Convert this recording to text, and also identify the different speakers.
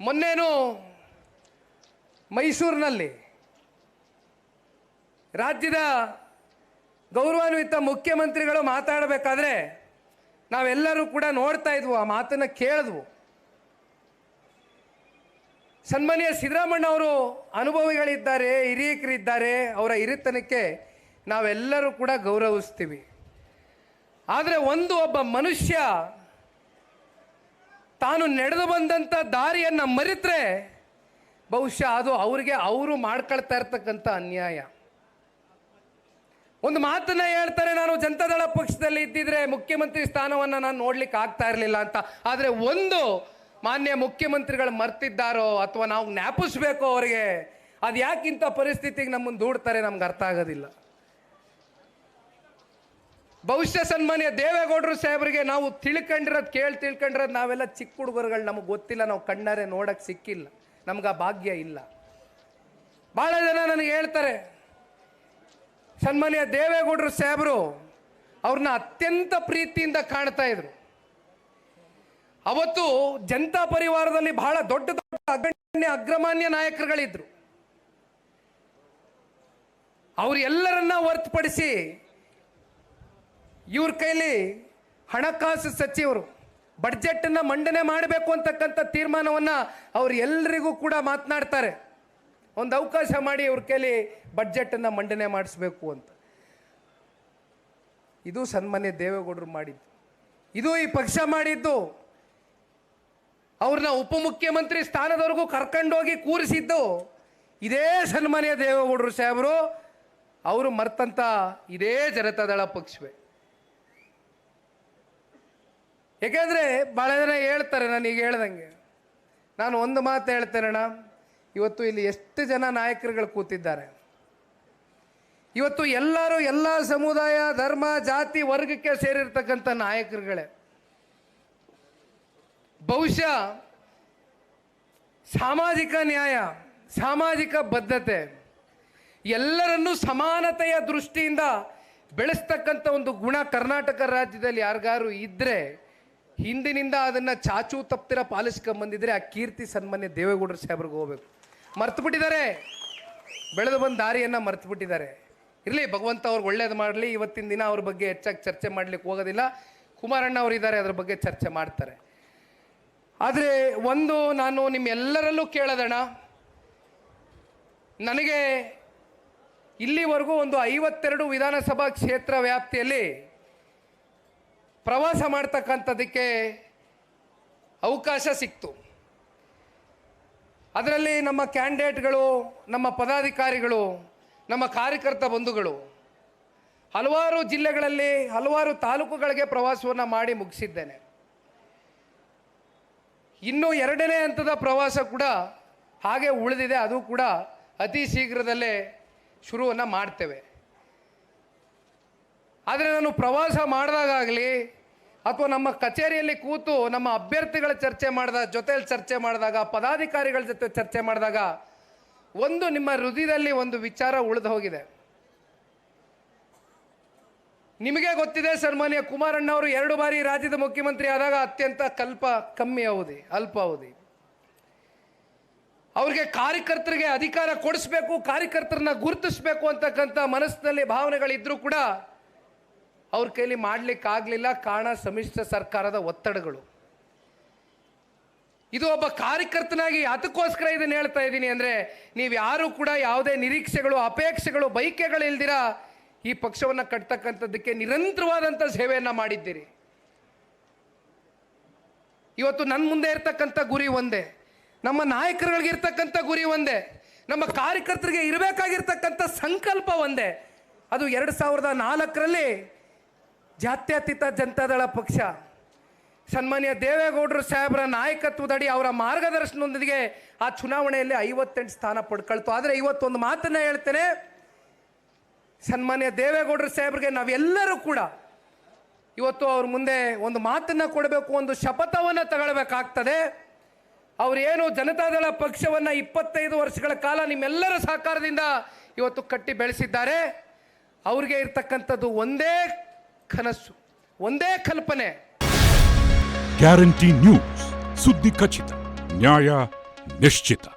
Speaker 1: ಮೊನ್ನೇನು ಮೈಸೂರಿನಲ್ಲಿ ರಾಜ್ಯದ ಗೌರವಾನ್ವಿತ ಮುಖ್ಯಮಂತ್ರಿಗಳು ಮಾತಾಡಬೇಕಾದ್ರೆ ನಾವೆಲ್ಲರೂ ಕೂಡ ನೋಡ್ತಾ ಇದ್ವು, ಆ ಮಾತನ್ನು ಕೇಳಿದ್ವು. ಸನ್ಮಾನ್ಯ ಸಿದ್ದರಾಮಣ್ಣ ಅವರು ಅನುಭವಿಗಳಿದ್ದಾರೆ, ಹಿರಿಯಕರಿದ್ದಾರೆ, ಅವರ ಹಿರಿತನಕ್ಕೆ ನಾವೆಲ್ಲರೂ ಕೂಡ ಗೌರವಿಸ್ತೀವಿ. ಆದರೆ ಒಂದು ಒಬ್ಬ ಮನುಷ್ಯ ತಾನು ನಡೆದು ಬಂದಂಥ ದಾರಿಯನ್ನು ಮರೆತರೆ ಬಹುಶಃ ಅದು ಅವ್ರಿಗೆ ಅವರು ಮಾಡ್ಕೊಳ್ತಾ ಇರ್ತಕ್ಕಂಥ ಅನ್ಯಾಯ. ಒಂದು ಮಾತನ್ನ ಹೇಳ್ತಾರೆ, ನಾನು ಜನತಾದಳ ಪಕ್ಷದಲ್ಲಿ ಇದ್ದಿದ್ರೆ ಮುಖ್ಯಮಂತ್ರಿ ಸ್ಥಾನವನ್ನು ನಾನು ನೋಡ್ಲಿಕ್ಕೆ ಆಗ್ತಾ ಇರಲಿಲ್ಲ ಅಂತ. ಆದರೆ ಒಂದು ಮಾನ್ಯ ಮುಖ್ಯಮಂತ್ರಿಗಳು ಮರ್ತಿದ್ದಾರೋ ಅಥವಾ ನಾವು ಜ್ಞಾಪಿಸ್ಬೇಕೋ ಅವರಿಗೆ ಅದು ಯಾಕಿಂಥ ಪರಿಸ್ಥಿತಿಗೆ ನಮ್ಮನ್ನು ದೂಡ್ತಾರೆ ನಮ್ಗೆ ಅರ್ಥ ಆಗೋದಿಲ್ಲ. ಬಹುಶಃ ಸನ್ಮಾನ್ಯ ದೇವೇಗೌಡರು ಸಾಹೇಬರಿಗೆ ನಾವು ತಿಳ್ಕೊಂಡಿರೋದು ಕೇಳಿ ತಿಳ್ಕೊಂಡಿರೋದು ನಾವೆಲ್ಲ ಚಿಕ್ಕ ಹುಡುಗರುಗಳು, ನಮಗೆ ಗೊತ್ತಿಲ್ಲ, ನಾವು ಕಣ್ಣಾರೆ ನೋಡಕ್ಕೆ ಸಿಕ್ಕಿಲ್ಲ. ನಮ್ಗೆ ಆ ಭಾಗ್ಯ ಇಲ್ಲ. ಭಾಳ ಜನ ನನಗೆ ಹೇಳ್ತಾರೆ, ಸನ್ಮಾನ್ಯ ದೇವೇಗೌಡರು ಸಾಹೇಬರು ಅವ್ರನ್ನ ಅತ್ಯಂತ ಪ್ರೀತಿಯಿಂದ ಕಾಣ್ತಾ ಇದ್ರು. ಅವತ್ತು ಜನತಾ ಪರಿವಾರದಲ್ಲಿ ಬಹಳ ದೊಡ್ಡ ದೊಡ್ಡ ಅಗ್ರಣ್ಯ ಅಗ್ರಮಾನ್ಯ ನಾಯಕರುಗಳಿದ್ರು. ಅವರೆಲ್ಲರನ್ನ ಹೊರತುಪಡಿಸಿ ಇವ್ರ ಕೈಲಿ ಹಣಕಾಸು ಸಚಿವರು ಬಡ್ಜೆಟನ್ನು ಮಂಡನೆ ಮಾಡಬೇಕು ಅಂತಕ್ಕಂಥ ತೀರ್ಮಾನವನ್ನು ಅವ್ರು ಎಲ್ಲರಿಗೂ ಕೂಡ ಮಾತನಾಡ್ತಾರೆ. ಒಂದು ಅವಕಾಶ ಮಾಡಿ ಇವ್ರ ಕೈಲಿ ಬಡ್ಜೆಟನ್ನು ಮಂಡನೆ ಮಾಡಿಸ್ಬೇಕು ಅಂತ. ಇದು ಸನ್ಮಾನ್ಯ ದೇವೇಗೌಡರು ಮಾಡಿದ್ದು. ಇದು ಈ ಪಕ್ಷ ಮಾಡಿದ್ದು. ಅವ್ರನ್ನ ಉಪಮುಖ್ಯಮಂತ್ರಿ ಸ್ಥಾನದವರೆಗೂ ಕರ್ಕೊಂಡೋಗಿ ಕೂರಿಸಿದ್ದು ಇದೇ ಸನ್ಮಾನ್ಯ ದೇವೇಗೌಡರು ಸಾಹೇಬರು. ಅವರು ಮರ್ತಂತ ಇದೇ ಜನತಾದಳ ಪಕ್ಷವೇ. ಯಾಕೆಂದರೆ ಭಾಳ ಜನ ಹೇಳ್ತಾರೆ, ನಾನು ಈಗ ಹೇಳ್ದಂಗೆ. ನಾನು ಒಂದು ಮಾತು ಹೇಳ್ತೇನೆ ಅಣ್ಣ. ಇವತ್ತು ಇಲ್ಲಿ ಎಷ್ಟು ಜನ ನಾಯಕರುಗಳು ಕೂತಿದ್ದಾರೆ. ಇವತ್ತು ಎಲ್ಲರೂ ಎಲ್ಲ ಸಮುದಾಯ, ಧರ್ಮ, ಜಾತಿ ವರ್ಗಕ್ಕೆ ಸೇರಿರ್ತಕ್ಕಂಥ ನಾಯಕರುಗಳೇ. ಬಹುಶಃ ಸಾಮಾಜಿಕ ನ್ಯಾಯ, ಸಾಮಾಜಿಕ ಬದ್ಧತೆ ಎಲ್ಲರನ್ನೂ ಸಮಾನತೆಯ ದೃಷ್ಟಿಯಿಂದ ಬೆಳೆಸ್ತಕ್ಕಂಥ ಒಂದು ಗುಣ ಕರ್ನಾಟಕ ರಾಜ್ಯದಲ್ಲಿ ಯಾರಿಗಾರು ಇದ್ದರೆ ಹಿಂದಿನಿಂದ ಅದನ್ನು ಚಾಚು ತಪ್ತಿರ ಪಾಲಿಸ್ಕೊಂಬಂದಿದ್ರೆ ಆ ಕೀರ್ತಿ ಸನ್ಮಾನ್ಯ ದೇವೇಗೌಡರ ಸಾಹೇಬ್ರಿಗೆ ಹೋಗ್ಬೇಕು. ಮರ್ತು ಬಿಟ್ಟಿದ್ದಾರೆ ಬೆಳೆದು ಬಂದ ದಾರಿಯನ್ನು ಮರ್ತು ಬಿಟ್ಟಿದ್ದಾರೆ ಇರಲಿ, ಭಗವಂತ ಅವ್ರಿಗೆ ಒಳ್ಳೇದು ಮಾಡಲಿ, ಇವತ್ತಿನ ದಿನ ಅವ್ರ ಬಗ್ಗೆ ಹೆಚ್ಚಾಗಿ ಚರ್ಚೆ ಮಾಡ್ಲಿಕ್ಕೆ ಹೋಗೋದಿಲ್ಲ. ಕುಮಾರಣ್ಣ ಅವರು ಇದ್ದಾರೆ ಅದ್ರ ಬಗ್ಗೆ ಚರ್ಚೆ ಮಾಡ್ತಾರೆ. ಆದರೆ ಒಂದು ನಾನು ನಿಮ್ಮೆಲ್ಲರಲ್ಲೂ ಕೇಳದಣ ನನಗೆ ಇಲ್ಲಿವರೆಗೂ ಒಂದು ಐವತ್ತೆರಡು ವಿಧಾನಸಭಾ ಕ್ಷೇತ್ರ ವ್ಯಾಪ್ತಿಯಲ್ಲಿ ಪ್ರವಾಸ ಮಾಡ್ತಕ್ಕಂಥದ್ದಕ್ಕೆ ಅವಕಾಶ ಸಿಕ್ತು. ಅದರಲ್ಲಿ ನಮ್ಮ ಕ್ಯಾಂಡಿಡೇಟ್ಗಳು, ನಮ್ಮ ಪದಾಧಿಕಾರಿಗಳು, ನಮ್ಮ ಕಾರ್ಯಕರ್ತ ಬಂಧುಗಳು ಹಲವಾರು ಜಿಲ್ಲೆಗಳಲ್ಲಿ, ಹಲವಾರು ತಾಲೂಕುಗಳಿಗೆ ಪ್ರವಾಸವನ್ನು ಮಾಡಿ ಮುಗಿಸಿದ್ದೇನೆ. ಇನ್ನು ಎರಡನೇ ಹಂತದ ಪ್ರವಾಸ ಕೂಡ ಹಾಗೆ ಉಳಿದಿದೆ, ಅದು ಕೂಡ ಅತಿ ಶೀಘ್ರದಲ್ಲೇ ಶುರುವನ್ನು ಮಾಡ್ತೇವೆ. ಆದರೆ ನಾನು ಪ್ರವಾಸ ಮಾಡಿದಾಗಲಿ ಅಥವಾ ನಮ್ಮ ಕಚೇರಿಯಲ್ಲಿ ಕೂತು ನಮ್ಮ ಅಭ್ಯರ್ಥಿಗಳ ಚರ್ಚೆ ಮಾಡಿದಾಗ ಜೊತೆಯಲ್ಲಿ ಚರ್ಚೆ ಮಾಡಿದಾಗ, ಪದಾಧಿಕಾರಿಗಳ ಜೊತೆ ಚರ್ಚೆ ಮಾಡಿದಾಗ ಒಂದು ನಿಮ್ಮ ಹೃದಯದಲ್ಲಿ ಒಂದು ವಿಚಾರ ಉಳಿದು ಹೋಗಿದೆ. ನಿಮಗೆ ಗೊತ್ತಿದೆ ಸನ್ಮಾನ್ಯ ಕುಮಾರಣ್ಣ ಅವರು ಎರಡು ಬಾರಿ ರಾಜ್ಯದ ಮುಖ್ಯಮಂತ್ರಿ ಆದಾಗ ಅತ್ಯಂತ ಕಲ್ಪ ಕಮ್ಮಿ ಅವಧಿ, ಅಲ್ಪ ಅವಧಿ. ಅವ್ರಿಗೆ ಕಾರ್ಯಕರ್ತರಿಗೆ ಅಧಿಕಾರ ಕೊಡಿಸ್ಬೇಕು, ಕಾರ್ಯಕರ್ತರನ್ನ ಗುರುತಿಸ್ಬೇಕು ಅಂತಕ್ಕಂಥ ಮನಸ್ಸಿನಲ್ಲಿ ಭಾವನೆಗಳಿದ್ರೂ ಕೂಡ ಅವ್ರ ಕೈಲಿ ಮಾಡ್ಲಿಕ್ಕಾಗಲಿಲ್ಲ ಕಾರಣ ಸಮ್ಮಿಶ್ರ ಸರ್ಕಾರದ ಒತ್ತಡಗಳು. ಇದು ಒಬ್ಬ ಕಾರ್ಯಕರ್ತನಾಗಿ ಅದಕ್ಕೋಸ್ಕರ ಇದನ್ನ ಹೇಳ್ತಾ ಇದ್ದೀನಿ ಅಂದರೆ ನೀವು ಯಾರು ಕೂಡ ಯಾವುದೇ ನಿರೀಕ್ಷೆಗಳು, ಅಪೇಕ್ಷೆಗಳು ಬೈಕೆಗಳಿಲ್ದಿರ ಈ ಪಕ್ಷವನ್ನು ಕಟ್ತಕ್ಕಂಥದ್ದಕ್ಕೆ ನಿರಂತರವಾದಂಥ ಸೇವೆಯನ್ನು ಮಾಡಿದ್ದೀರಿ. ಇವತ್ತು ನನ್ನ ಮುಂದೆ ಇರ್ತಕ್ಕಂಥ ಗುರಿ ಒಂದೇ, ನಮ್ಮ ನಾಯಕರುಗಳಿಗೆ ಇರ್ತಕ್ಕಂಥ ಗುರಿ ಒಂದೇ, ನಮ್ಮ ಕಾರ್ಯಕರ್ತರಿಗೆ ಇರಬೇಕಾಗಿರ್ತಕ್ಕಂಥ ಸಂಕಲ್ಪ ಒಂದೇ. ಅದು ಎರಡು ಸಾವಿರದ ನಾಲ್ಕರಲ್ಲಿ ಜಾತ್ಯತೀತ ಜನತಾದಳ ಪಕ್ಷ. ಸನ್ಮಾನ್ಯ ದೇವೇಗೌಡರು ಸಾಹೇಬರ ನಾಯಕತ್ವದಡಿ ಅವರ ಮಾರ್ಗದರ್ಶನದೊಂದಿಗೆ ಆ ಚುನಾವಣೆಯಲ್ಲಿ ಐವತ್ತೆಂಟು ಸ್ಥಾನ ಪಡ್ಕೊಳ್ತು. ಆದರೆ ಇವತ್ತೊಂದು ಮಾತನ್ನ ಹೇಳ್ತೇನೆ. ಸನ್ಮಾನ್ಯ ದೇವೇಗೌಡರು ಸಾಹೇಬ್ರಿಗೆ ನಾವೆಲ್ಲರೂ ಕೂಡ ಇವತ್ತು ಅವ್ರ ಮುಂದೆ ಒಂದು ಮಾತನ್ನ ಕೊಡಬೇಕು, ಒಂದು ಶಪಥವನ್ನು ತಗೊಳ್ಬೇಕಾಗ್ತದೆ. ಅವ್ರು ಏನು ಜನತಾದಳ ಪಕ್ಷವನ್ನು ಇಪ್ಪತ್ತೈದು ವರ್ಷಗಳ ಕಾಲ ನಿಮ್ಮೆಲ್ಲರ ಸಹಕಾರದಿಂದ ಇವತ್ತು ಕಟ್ಟಿ ಬೆಳೆಸಿದ್ದಾರೆ. ಅವ್ರಿಗೆ ಇರ್ತಕ್ಕಂಥದ್ದು ಒಂದೇ ಕನಸು. ಒಂದೇ ಕಲ್ಪನೆ.
Speaker 2: ಗ್ಯಾರಂಟಿ ನ್ಯೂಸ್ ಸುದ್ದಿ ಖಚಿತ. ನ್ಯಾಯ ನಿಶ್ಚಿತ.